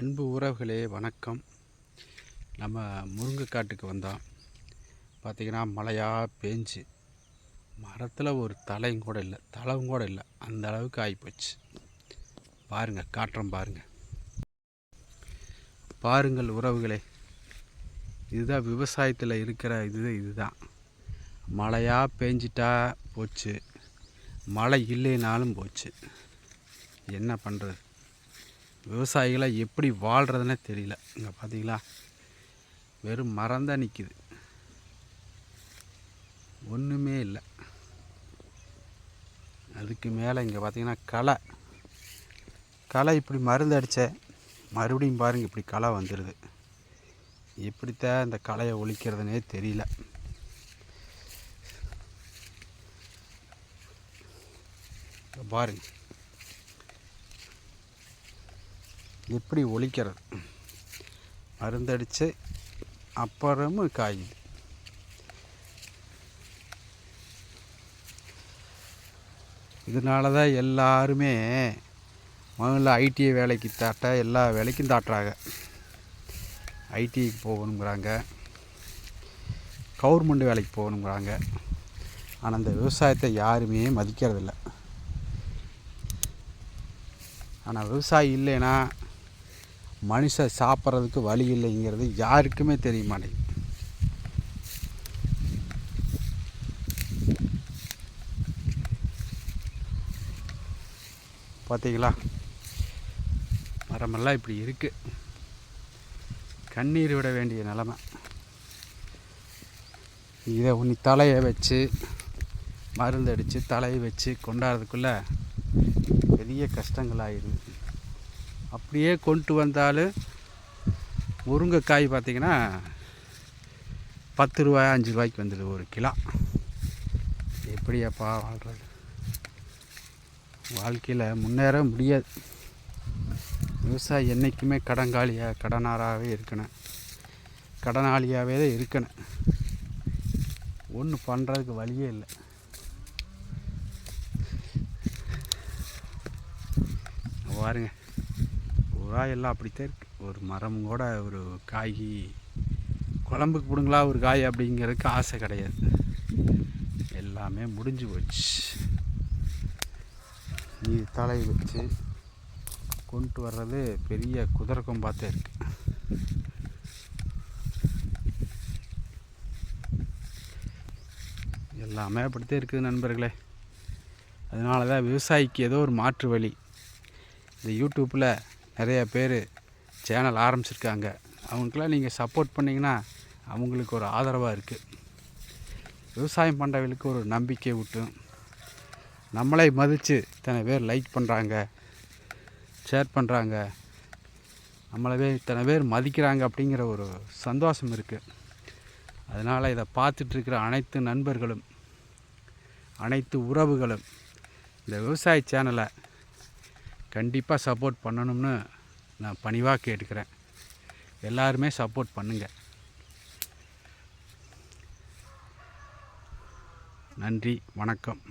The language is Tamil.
அன்பு உறவுகளே வணக்கம். நம்ம முருங்கைக்காட்டுக்கு வந்தோம். பார்த்திங்கன்னா மழையாக பேஞ்சு. மரத்தில் ஒரு தலையும் கூட இல்லை தளவும் கூட இல்லை. அந்த அளவுக்கு ஆகிப்போச்சு பாருங்கள் காற்றம் பாருங்கள் பாருங்கள் உறவுகளே இதுதான் விவசாயத்தில் இருக்கிற இது இதுதான். மழையாக பேஞ்சிட்டா போச்சு. மழை இல்லைனாலும் போச்சு. என்ன பண்ணுறது விவசாயிகளாக எப்படி வாழ்கிறதுனே தெரியல. இங்கே பார்த்தீங்களா வெறும் மரந்தான் நிற்கிது ஒன்றுமே இல்லை. அதுக்கு மேலே இங்கே பார்த்தீங்கன்னா களை. களை இப்படி மருந்து அடித்த மறுபடியும் பாருங்கள் இப்படி களை வந்துடுது எப்படித்தான் இந்த களையை ஒழிக்கிறதுனே தெரியல. பாருங்கள் எப்படி ஒழிக்கிறது? மருந்தடித்து அப்புறமும் காயுது இதனால தான் எல்லாருமே முதல்ல ஐடிஐ வேலைக்கு தாட்ட எல்லா வேலைக்கும் தாட்டுறாங்க. ஐடிஐக்கு போகணுங்கிறாங்க. கவர்மெண்ட் வேலைக்கு போகணுங்கிறாங்க. ஆனால் அந்த விவசாயத்தை யாருமே மதிக்கிறதில்ல. ஆனால் விவசாயி இல்லைன்னா மனுஷன் சாப்பிட்றதுக்கு வழி இல்லைங்கிறது யாருக்குமே தெரிய மாட்டேங்குது. பார்த்தீங்களா மரமெல்லாம் இப்படி இருக்குது கண்ணீர் விட வேண்டிய நிலமை. இதை உன்னி தலையை வச்சு மருந்து அடித்து தலையை வச்சு கொண்டாடுறதுக்குள்ளே பெரிய கஷ்டங்களாகிடுது அப்படியே கொண்டு வந்தாலும் முருங்கைக்காய் பார்த்திங்கன்னா பத்து ரூபாய் அஞ்சு ரூபாய்க்கு வந்துடுது ஒரு கிலோ. எப்படியாப்பா வாழ்கிறது வாழ்க்கையில் முன்னேற முடியாது. விவசாயி என்றைக்குமே கடங்காலியாக கடனாராகவே இருக்கணும். கடனாளியாகவே தான் இருக்கணும். ஒன்றும் பண்ணுறதுக்கு வழியே இல்லை. பாருங்க புறா எல்லாம் அப்படித்தான் இருக்குது ஒரு மரம் கூட ஒரு காய் குழம்புக்கு பிடுங்களா ஒரு காய் அப்படிங்கிறதுக்கு ஆசை கிடையாது. எல்லாமே முடிஞ்சு போச்சு. நீ தலை வச்சு கொண்டு வர்றது பெரிய குதிரை கொம்பாத்தே இருக்குது எல்லாமே அப்படித்தான் இருக்குது நண்பர்களே. அதனால தான் விவசாயிக்கு ஏதோ ஒரு மாற்று வழி. இந்த யூடியூப்பில் நிறைய பேர் சேனல் ஆரம்பிச்சிருக்காங்க. அவங்களுக்கெல்லாம் நீங்கள் சப்போர்ட் பண்ணிங்கன்னா அவங்களுக்கு ஒரு ஆதரவாக இருக்குது விவசாயம் பண்ணுறவங்களுக்கு ஒரு நம்பிக்கை விட்டும் நம்மளை மதித்து இத்தனை பேர் லைக் பண்ணுறாங்க ஷேர் பண்ணுறாங்க நம்மளவே இத்தனை பேர் மதிக்கிறாங்க அப்படிங்கிற ஒரு சந்தோஷம் இருக்குது அதனால் இதை பார்த்துட்ருக்கிற அனைத்து நண்பர்களும் அனைத்து உறவுகளும் இந்த விவசாய சேனலை கண்டிப்பாக சப்போர்ட் பண்ணணும்னு நான் பணிவாக கேட்டுக்கிறேன். எல்லாருமே சப்போர்ட் பண்ணுங்கள் நன்றி வணக்கம்.